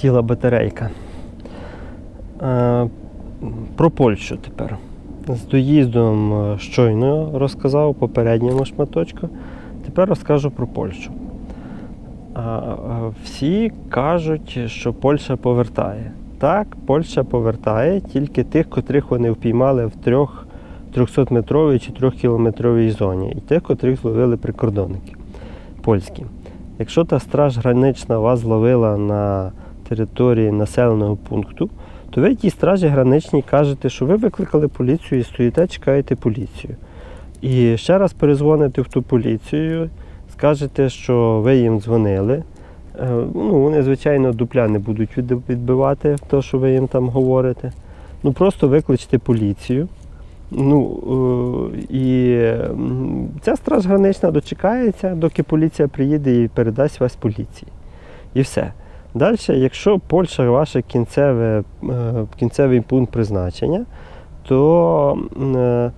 сіла батарейка. Е, Про Польщу тепер. З доїздом е, щойно розказав попередньому шматочку. Тепер розкажу про Польщу. Е, Всі кажуть, що Польща повертає. Так, Польща повертає тільки тих, котрих вони впіймали в трьох 300-метровій чи 3-кілометровій зоні, і тих, котрих зловили прикордонники польські. Якщо та страж гранична вас зловила на території населеного пункту, то ви тій стражі граничній кажете, що ви викликали поліцію і стоїте, чекаєте поліцію. І ще раз перезвоните в ту поліцію, скажете, що ви їм дзвонили. Е, Ну, вони, звичайно, дупля не будуть відбивати те, що ви їм там говорите. Ну, просто викличте поліцію. Ну, е, і ця страж гранична дочекається, доки поліція приїде і передасть вас поліції. І все. Далі, якщо Польща ваше кінцеве, е, кінцевий пункт призначення, то е, е,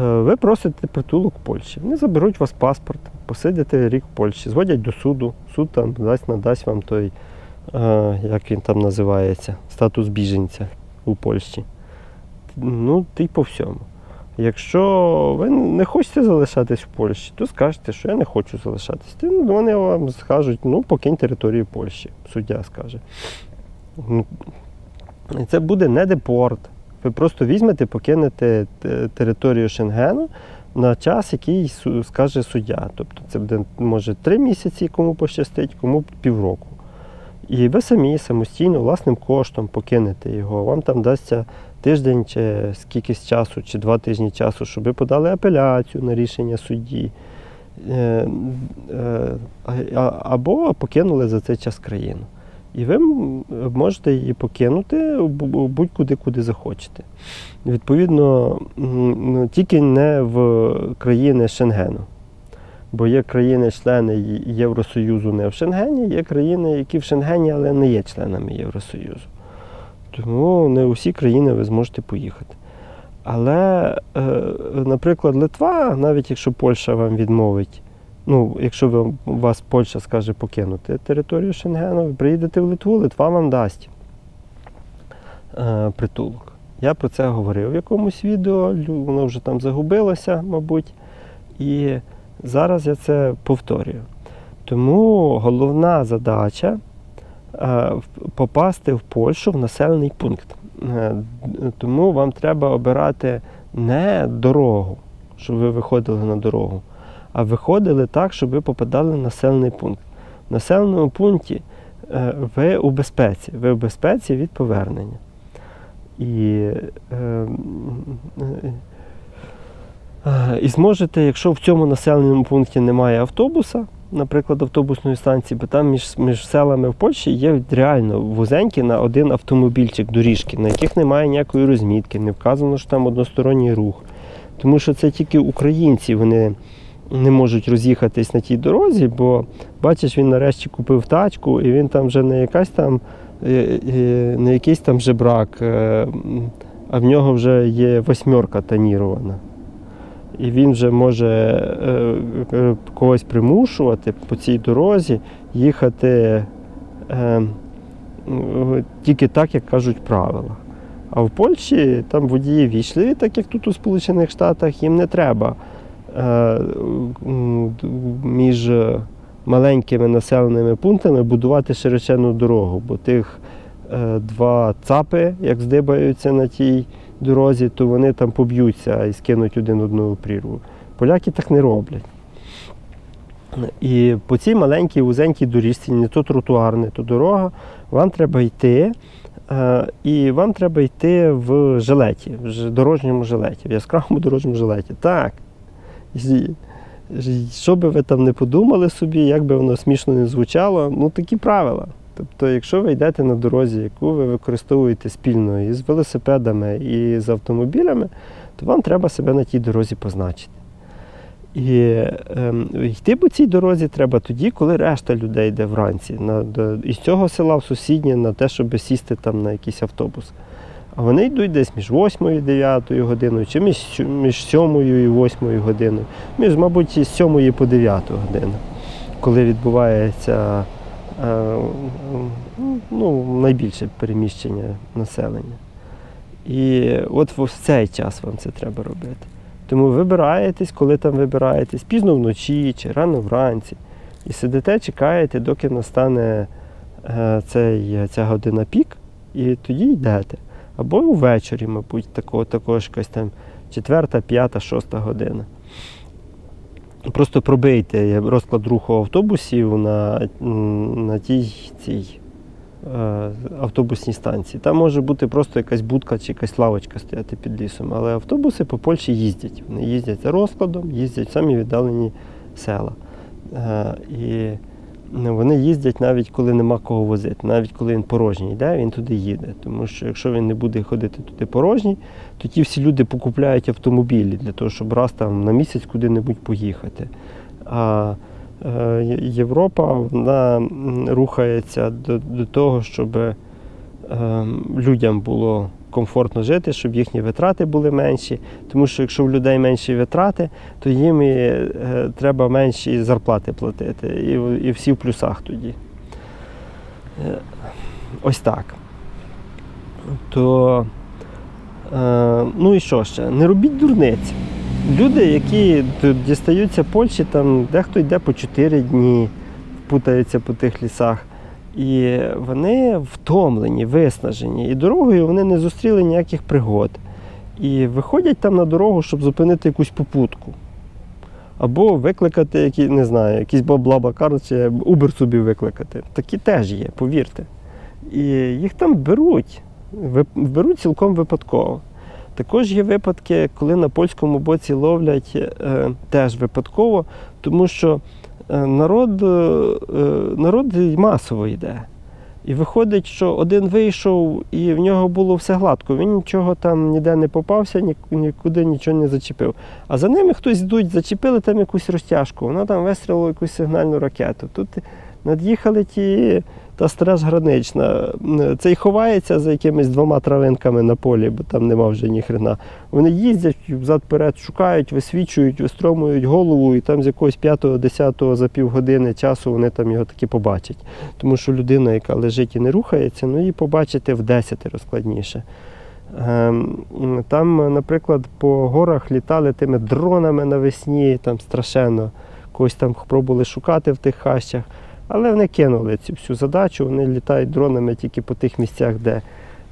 ви просите притулок Польщі. Вони заберуть у вас паспорт, посидите рік в Польщі, зводять до суду. Суд там дасть, надасть вам той, як він там називається, статус біженця у Польщі. Ну, ти по всьому. Якщо ви не хочете залишатись в Польщі, то скажете, що я не хочу залишатись. Ну, вони вам скажуть, ну покинь територію Польщі, суддя скаже. Ну, Це буде не депорт. Ви просто візьмете, покинете територію Шенгену на час, який скаже суддя. Тобто це буде може три місяці, кому пощастить, кому півроку. І ви самі самостійно власним коштом покинете його. Вам там дасться тиждень чи скількись часу, чи два тижні часу, щоб ви подали апеляцію на рішення судді. Е, е, Або покинули за цей час країну. І ви можете її покинути будь-куди, куди захочете. Відповідно, ну, тільки не в країни Шенгену. Бо є країни-члени Євросоюзу не в Шенгені, є країни, які в Шенгені, але не є членами Євросоюзу. Тому не усі країни ви зможете поїхати. Але, е, наприклад, Литва, навіть якщо Польща вам відмовить, ну, якщо ви, вас Польща скаже покинути територію Шенгену, ви приїдете в Литву, Литва вам дасть е, притулок. Я про це говорив в якомусь відео, воно вже там загубилося, мабуть. І зараз я це повторюю. Тому головна задача попасти в Польщу в населений пункт. Е, Тому вам треба обирати не дорогу, щоб ви виходили на дорогу, а виходили так, щоб ви попадали в населений пункт. В населеному пункті е, ви у безпеці, ви в безпеці від повернення. І, е, е, е, і зможете, якщо в цьому населеному пункті немає автобуса, наприклад, автобусної станції, бо там між, між селами в Польщі є реально вузенькі на один автомобільчик доріжки, на яких немає ніякої розмітки, не вказано, що там односторонній рух. Тому що це тільки українці, вони не можуть роз'їхатись на тій дорозі, бо бачиш, він нарешті купив тачку, і він там вже не якась там, е, е, не якийсь там жебрак, е, а в нього вже є восьмерка тонірована. І він вже може е, е, когось примушувати по цій дорозі їхати е, тільки так, як кажуть правила. А в Польщі там водії війшли, так як тут у Сполучених Штатах, їм не треба між маленькими населеними пунктами будувати широченну дорогу, бо тих два цапи, як здибаються на тій дорозі, то вони там поб'ються і скинуть один одного прірву. Поляки так не роблять. І по цій маленькій вузенькій доріжці, не то тротуар, не то дорога, вам треба йти. е, І вам треба йти в жилеті, в дорожньому жилеті, в яскравому дорожньому жилеті. Так. Що би ви там не подумали собі, як би воно смішно не звучало, ну такі правила. Тобто, якщо ви йдете на дорозі, яку ви використовуєте спільно і з велосипедами, і з автомобілями, то вам треба себе на тій дорозі позначити. І ем, йти по цій дорозі треба тоді, коли решта людей йде вранці. На, із цього села в сусіднє на те, щоб сісти там на якийсь автобус. А вони йдуть десь між 8 і 9 годиною, чи між, між 7 і 8 годиною, між, мабуть, із 7 по 9 годину, коли відбувається е, ну, найбільше переміщення населення. І от в цей час вам це треба робити. Тому вибираєтесь, коли там вибираєтесь, пізно вночі чи рано вранці. І сидите, чекаєте, доки настане е, цей, ця година пік, і тоді йдете. Або увечері, мабуть, такого, також якась там четверта, п'ята, шоста година. Просто пробийте розклад руху автобусів на, на тій цій е, автобусній станції. Там може бути просто якась будка чи якась лавочка стояти під лісом. Але автобуси по Польщі їздять. Вони їздять за розкладом, їздять в самі віддалені села. Е, і вони їздять навіть коли нема кого возити, навіть коли він порожній йде, він туди їде. Тому що якщо він не буде ходити туди порожній, то ті всі люди покупляють автомобілі для того, щоб раз там на місяць куди-небудь поїхати. А е, Європа вона рухається до, до того, щоб е, людям було комфортно жити, щоб їхні витрати були менші. Тому що якщо в людей менші витрати, то їм і, е, треба менші зарплати платити. І, і всі в плюсах тоді. Е, ось так. То, е, ну і що ще? Не робіть дурниць. Люди, які дістаються Польщі, там дехто йде по 4 дні, путаються по тих лісах. І вони втомлені, виснажені. І дорогою вони не зустріли ніяких пригод. І виходять там на дорогу, щоб зупинити якусь попутку. Або викликати, які, не знаю, якийсь баблабакар чи Uber собі викликати. Такі теж є, повірте. І їх там беруть, беруть цілком випадково. Також є випадки, коли на польському боці ловлять е, теж випадково, тому що е, народ, е, народ масово йде. І виходить, що один вийшов і в нього було все гладко. Він нічого там ніде не попався, нікуди нічого не зачепив. А за ними хтось йдуть, зачепили там якусь розтяжку, вона там вистрілила якусь сигнальну ракету. Тут над'їхали ті, та страж гранична. Цей ховається за якимись двома травинками на полі, бо там нема вже ні хрена. Вони їздять взад-перед, шукають, висвічують, вистромують голову, і там з якогось 5-10 за півгодини часу вони там його таки побачать. Тому що людина, яка лежить і не рухається, ну її побачити в 10 складніше. Ем, Там, наприклад, по горах літали тими дронами навесні, там страшенно когось там пробували шукати в тих хащах. Але вони кинули цю всю задачу, вони літають дронами тільки по тих місцях, де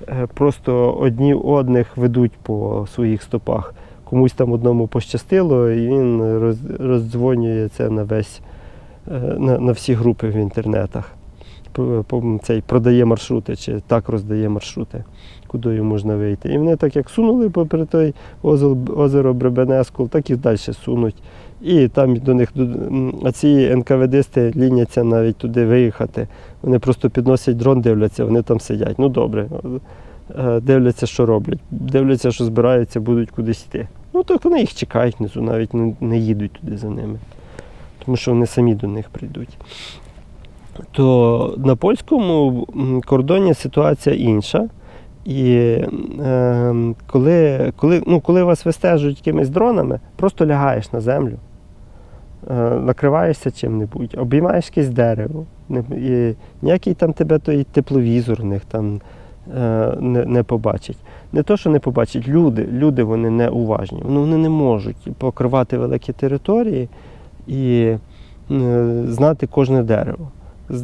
е, просто одні одних ведуть по своїх стопах. Комусь там одному пощастило, і він роздзвонює це на весь е, на, на всі групи в інтернетах. Цей продає маршрути чи так роздає маршрути, куди можна вийти. І вони так як сунули попри той озеро, Бребенескул, так і далі сунуть. І там до них а ці НКВДсти ліняться навіть туди виїхати. Вони просто підносять дрон, дивляться, вони там сидять. Ну добре, е, дивляться, що роблять. Дивляться, що збираються, будуть кудись йти. Ну так вони їх чекають навіть не їдуть туди за ними. Тому що вони самі до них прийдуть. То на польському кордоні ситуація інша. І е, коли, коли, ну, коли вас вистежують якимись дронами, просто лягаєш на землю, е, накриваєшся чим-небудь, обіймаєш якесь дерево. І ніякий там тебе той тепловізор в них там е, не, не побачить. Не то, що не побачать, люди, люди вони не уважні. Ну, вони не можуть покривати великі території і е, знати кожне дерево. Е,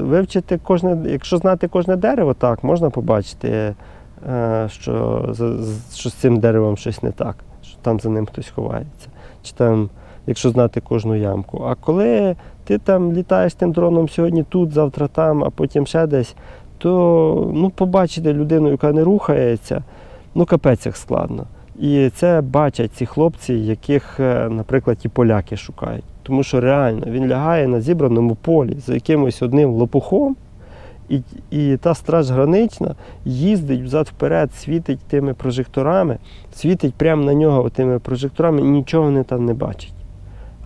Вивчити кожне, якщо знати кожне дерево, так, можна побачити, е, що, що з цим деревом щось не так, що там за ним хтось ховається. Чи там, якщо знати кожну ямку. А коли ти там літаєш тим дроном сьогодні тут, завтра там, а потім ще десь, то ну, побачити людину, яка не рухається, ну капець як складно. І це бачать ці хлопці, яких, е, наприклад, і поляки шукають. Тому що реально він лягає на зібраному полі за якимось одним лопухом, і, і та страж гранична їздить взад-вперед, світить тими прожекторами, світить прямо на нього тими прожекторами, і нічого вони там не бачать.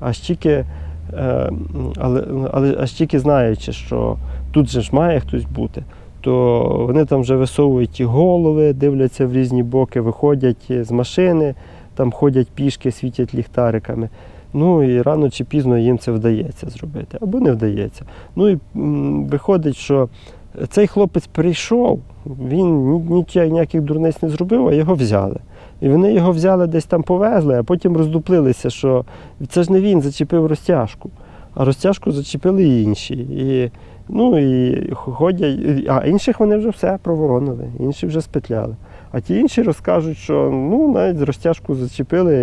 Аж тільки, е, але, але аж тільки знаючи, що тут же ж має хтось бути, то вони там вже висовують ті голови, дивляться в різні боки, виходять з машини, там ходять пішки, світять ліхтариками. Ну і рано чи пізно їм це вдається зробити, або не вдається. Ну і виходить, що цей хлопець прийшов, він ні- ні- ніяких дурниць не зробив, а його взяли. І вони його взяли десь там повезли, а потім роздуплилися, що це ж не він зачепив розтяжку, а розтяжку зачепили інші. І, ну, і ходять, а інших вони вже все проворонили, інші вже спетляли. А ті інші розкажуть, що ну, навіть розтяжку зачепили.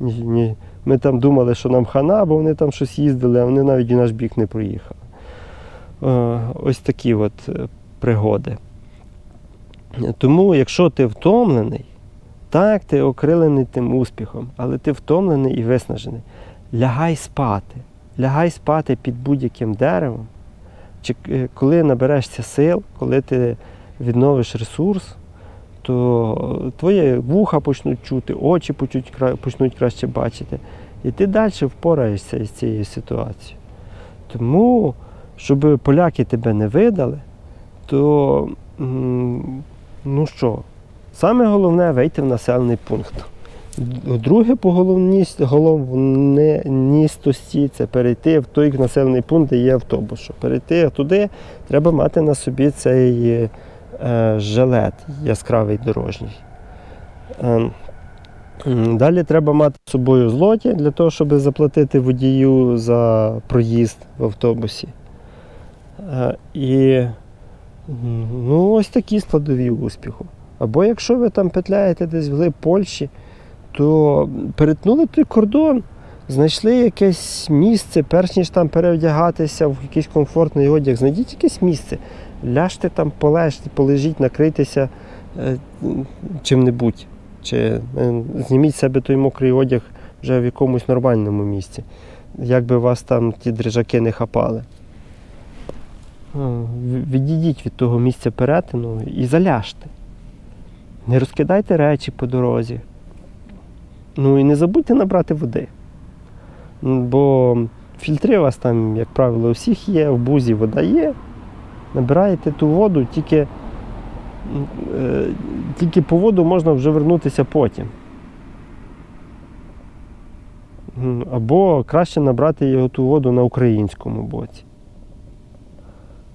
І, ні, ні, ми там думали, що нам хана, бо вони там щось їздили, а вони навіть у наш бік не проїхали. Е, Ось такі от е, пригоди. Тому, якщо ти втомлений, так, ти окрилений тим успіхом, але ти втомлений і виснажений. Лягай спати. Лягай спати під будь-яким деревом. Чи е, коли наберешся сил, коли ти відновиш ресурс, то твої вуха почнуть чути, очі почнуть, краще бачити. І ти далі впораєшся із цією ситуацією. Тому, щоб поляки тебе не видали, то ну що, саме головне вийти в населений пункт. Друге по головність- головністості це перейти в той населений пункт, де є автобус. Щоб перейти туди, треба мати на собі цей е, жилет яскравий дорожній. Е, Далі треба мати з собою злоті для того, щоб заплатити водію за проїзд в автобусі. Е, І ну, ось такі складові успіху. Або якщо ви там петляєте десь вглиб Польщі, то перетнули той кордон, знайшли якесь місце, перш ніж там переодягатися в якийсь комфортний одяг, знайдіть якесь місце, ляжте там, полежте, полежіть, накрийтеся е, чим-небудь. Чи е, зніміть себе той мокрий одяг вже в якомусь нормальному місці, як би вас там ті дрижаки не хапали. Відійдіть від того місця перетину і заляжте. Не розкидайте речі по дорозі. Ну і не забудьте набрати води. Бо фільтри у вас там, як правило, у всіх є, в бузі вода є. Набираєте ту воду, тільки, е, тільки по воду можна вже вернутися потім. Або краще набрати його ту воду на українському боці,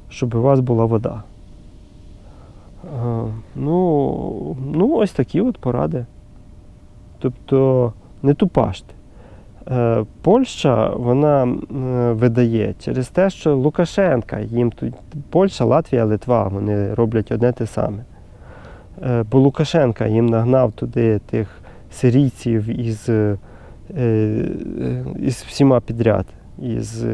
щоб у вас була вода. Е, Ну, ну, ось такі от поради. Тобто не тупаште. Е, Польща вона е, видає через те, що Лукашенка їм тут Польща, Латвія, Литва вони роблять одне те саме. Е, Бо Лукашенка їм нагнав туди тих сирійців із, із всіма підряд, із,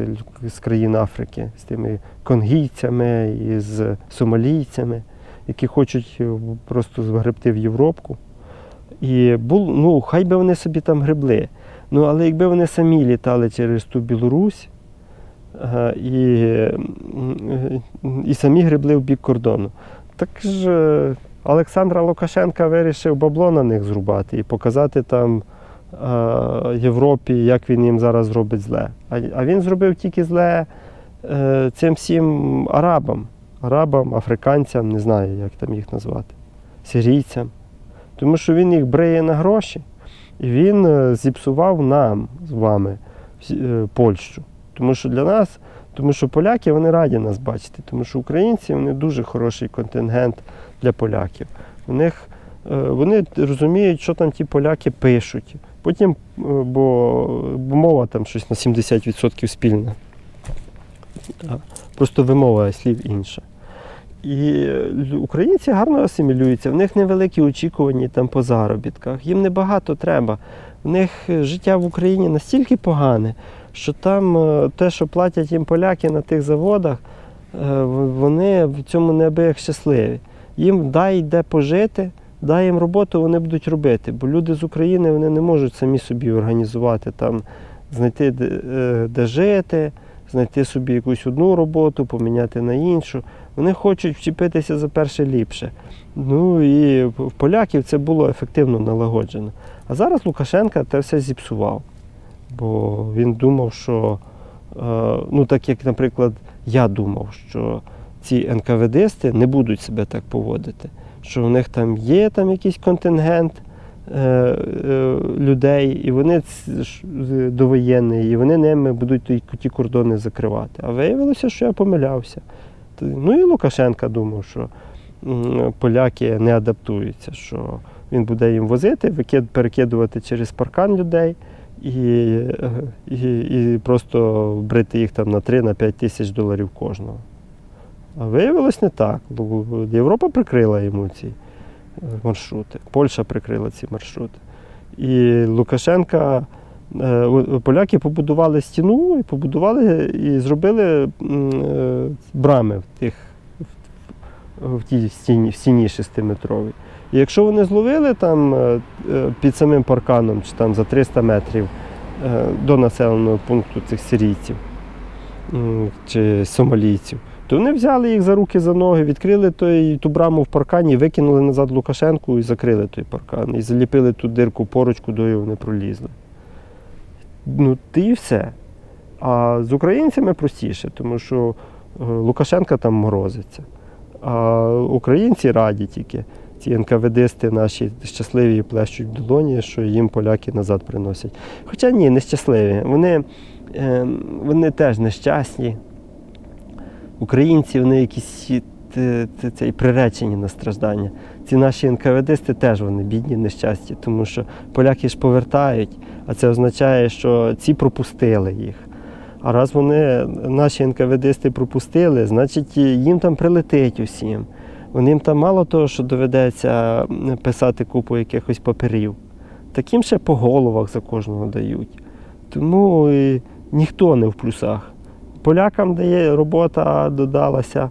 з країн Африки, з тими конгійцями, із сомалійцями, які хочуть просто згребти в Європку. І ну, хай би вони собі там гребли. Ну, але якби вони самі літали через ту Білорусь е, і, і самі гребли в бік кордону, так ж е, Олександра Лукашенка вирішив бабло на них зрубати і показати там е, Європі, як він їм зараз зробить зле. А, він зробив тільки зле цим всім арабам, арабам, африканцям, не знаю, як там їх назвати, сирійцям. Тому що він їх бриє на гроші, і він е, зіпсував нам з вами е, Польщу. Тому що для нас, тому що поляки вони раді нас бачити, тому що українці вони дуже хороший контингент для поляків. У них е, вони розуміють, що там ті поляки пишуть. Потім, бо, бо мова там щось на 70% спільна. Просто вимова слів інша. І е, українці гарно асимілюються, в них невеликі очікування там по заробітках, їм небагато треба. В них е, життя в Україні настільки погане, що там е, те, що платять їм поляки на тих заводах, вони в цьому неабияк щасливі. Їм дай де пожити, дай їм роботу, вони будуть робити. Бо люди з України вони не можуть самі собі організувати там, знайти де жити, знайти собі якусь одну роботу, поміняти на іншу. Вони хочуть вчепитися за перше ліпше. Ну і в поляків це було ефективно налагоджено. А зараз Лукашенка це все зіпсував. Бо він думав, що, е, ну так як, наприклад, я думав, що ці НКВДсти не будуть себе так поводити, що в них там є там якийсь контингент людей, і вони довоєнні, і вони ними будуть ті, кордони закривати. А виявилося, що я помилявся. Ну і Лукашенка думав, що поляки не адаптуються, що він буде їм возити, перекидувати через паркан людей і, е, і, і просто брити їх там на 3-5 тисяч доларів кожного. А виявилось не так. Європа прикрила йому ці е, маршрути, Польща прикрила ці маршрути. І Лукашенка, е, поляки побудували стіну і побудували і зробили е, брами в тих в, тій стіні, в стіні шестиметровій. І якщо вони зловили там е, під самим парканом чи там за 300 метрів до населеного пункту цих сирійців чи сомалійців, то вони взяли їх за руки, за ноги, відкрили той, ту браму в паркані, викинули назад Лукашенку і закрили той паркан. І заліпили ту дирку порочку, до вони пролізли. Ну, ти і все. А з українцями простіше, тому що е, Лукашенка там морозиться. А українці раді тільки. Ці НКВДисти наші щасливі плещуть в долоні, що їм поляки назад приносять. Хоча ні, не щасливі. Вони, е, вони теж нещасні. Українці вони якісь т- цей, приречені на страждання. Ці наші НКВДисти теж вони бідні, нещасті, тому що поляки ж повертають, а це означає, що ці пропустили їх. А раз вони, наші НКВДисти пропустили, значить їм там прилетить усім. Вони там мало того, що доведеться писати купу якихось паперів. Таким ще по головах за кожного дають. Тому і ніхто не в плюсах. Полякам дає робота додалася.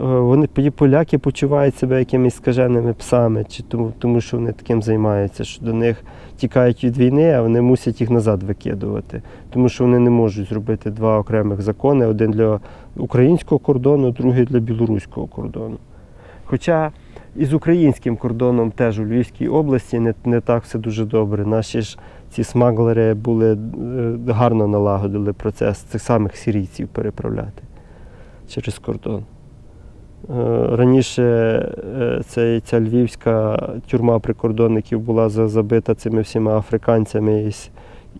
е, Вони поляки почувають себе якимись скаженими псами, чи тому, тому що вони таким займаються, що до них тікають від війни, а вони мусять їх назад викидувати. Тому що вони не можуть зробити два окремих закони: один для українського кордону, другий для білоруського кордону. Хоча і з українським кордоном теж у Львівській області не, не так все дуже добре. Наші ж ці смаглери були е, гарно налагодили процес цих самих сирійців переправляти через кордон. Е, Раніше е, ця львівська тюрма прикордонників була забита цими всіма африканцями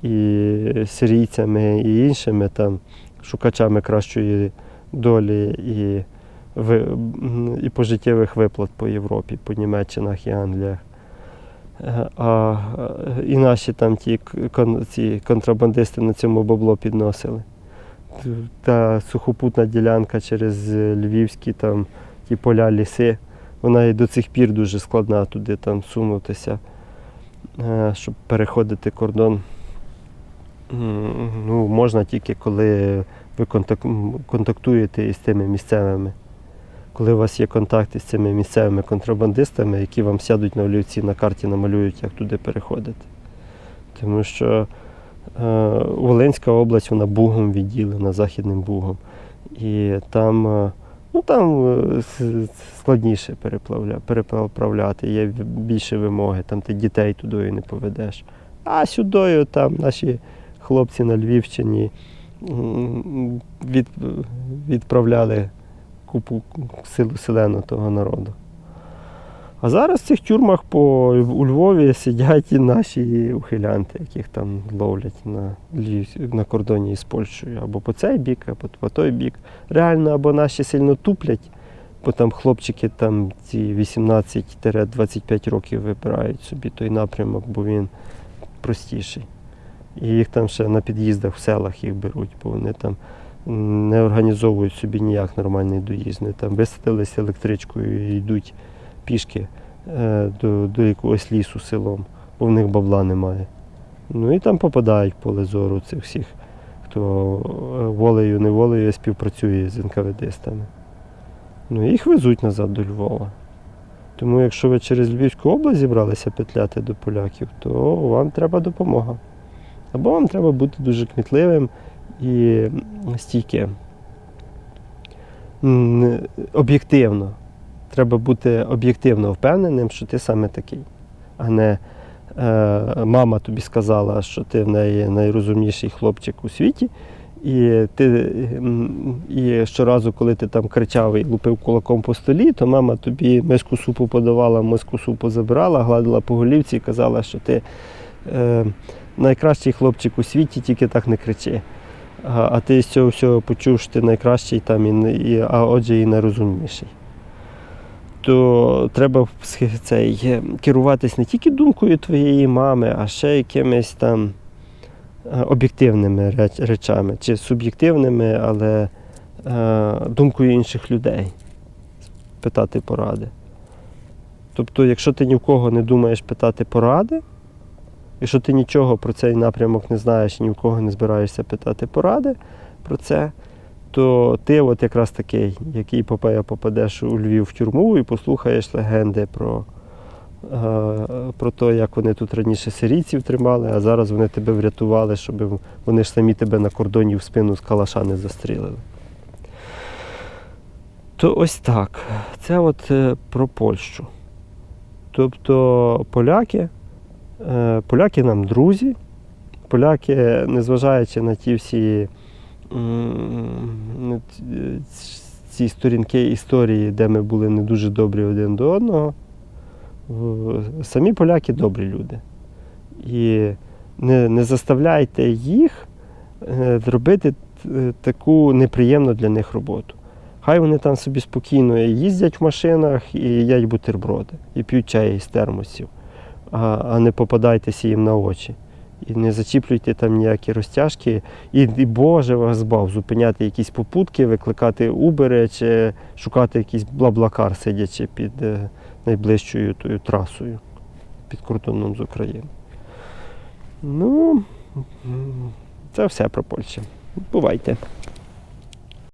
і, і сирійцями і іншими там шукачами кращої долі і, і пожиттєвих виплат по Європі, по Німеччинах і Англіях. Е, А, е, і наші там ті, ці контрабандисти на цьому бабло підносили. Та сухопутна ділянка через е, львівські там ті поля, ліси, вона і до цих пір дуже складна туди там сунутися, щоб переходити кордон. Ну, можна тільки коли ви контактуєте із тими місцевими. Коли у вас є контакти з цими місцевими контрабандистами, які вам сядуть на олівці на карті, намалюють, як туди переходити. Тому що е, Волинська область, вона Бугом відділена, Західним Бугом. І там, е, ну, там е, складніше переправляти, є більше вимоги, там ти дітей туди не поведеш. А сюди там наші хлопці на Львівщині від, відправляли купу силу селену того народу. А зараз в цих тюрмах по, у Львові сидять і наші ухилянти, яких там ловлять на, на кордоні з Польщею. Або по цей бік, або по той бік. Реально, або наші сильно туплять, бо там хлопчики там ці 18-25 років вибирають собі той напрямок, бо він простіший. І їх там ще на під'їздах в селах їх беруть, бо вони там не організовують собі ніяк нормальний доїзд. Вони там висадилися електричкою і йдуть пішки е, до, до якогось лісу селом, бо в них бабла немає. Ну і там попадають в поле зору цих всіх, хто е, волею, неволею співпрацює з НКВДистами. Ну їх везуть назад до Львова. Тому якщо ви через Львівську область зібралися петляти до поляків, то вам треба допомога. Або вам треба бути дуже кмітливим і стійким. Об'єктивно. Треба бути об'єктивно впевненим, що ти саме такий, а не е, мама тобі сказала, що ти в неї найрозумніший хлопчик у світі. І ти і щоразу, коли ти там кричав і лупив кулаком по столі, то мама тобі миску супу подавала, миску супу забирала, гладила по голівці і казала, що ти е, найкращий хлопчик у світі, тільки так не кричи. А, ти з цього всього почув, ти найкращий там, і, і, а отже і найрозумніший. То треба цей, е, керуватись не тільки думкою твоєї мами, а ще якимись там е, об'єктивними реч- речами, чи суб'єктивними, але е, думкою інших людей. Питати поради. Тобто, якщо ти ні в кого не думаєш питати поради, якщо ти нічого про цей напрямок не знаєш і ні в кого не збираєшся питати поради про це, то ти от якраз такий, який попе- попадеш у Львів в тюрму і послухаєш легенди про, е, про те, як вони тут раніше сирійців тримали, а зараз вони тебе врятували, щоб вони ж самі тебе на кордоні в спину з калаша не застрілили. То ось так. Це от е, про Польщу. Тобто поляки, поляки нам друзі, поляки, незважаючи на ті всі ці- ці сторінки історії, де ми були не дуже добрі один до одного, самі поляки добрі люди. І не, не заставляйте їх е, зробити е, таку неприємну для них роботу. Хай вони там собі спокійно їздять в машинах і їдять бутерброди, і п'ють чай із термосів, а, а не попадайтеся їм на очі. І не зачіплюйте там ніякі розтяжки. І, і Боже вас збав, зупиняти якісь попутки, викликати убери чи шукати якийсь блаблакар, сидячи під е, найближчою тою трасою під кордоном з України. Ну, це все про Польщу. Бувайте.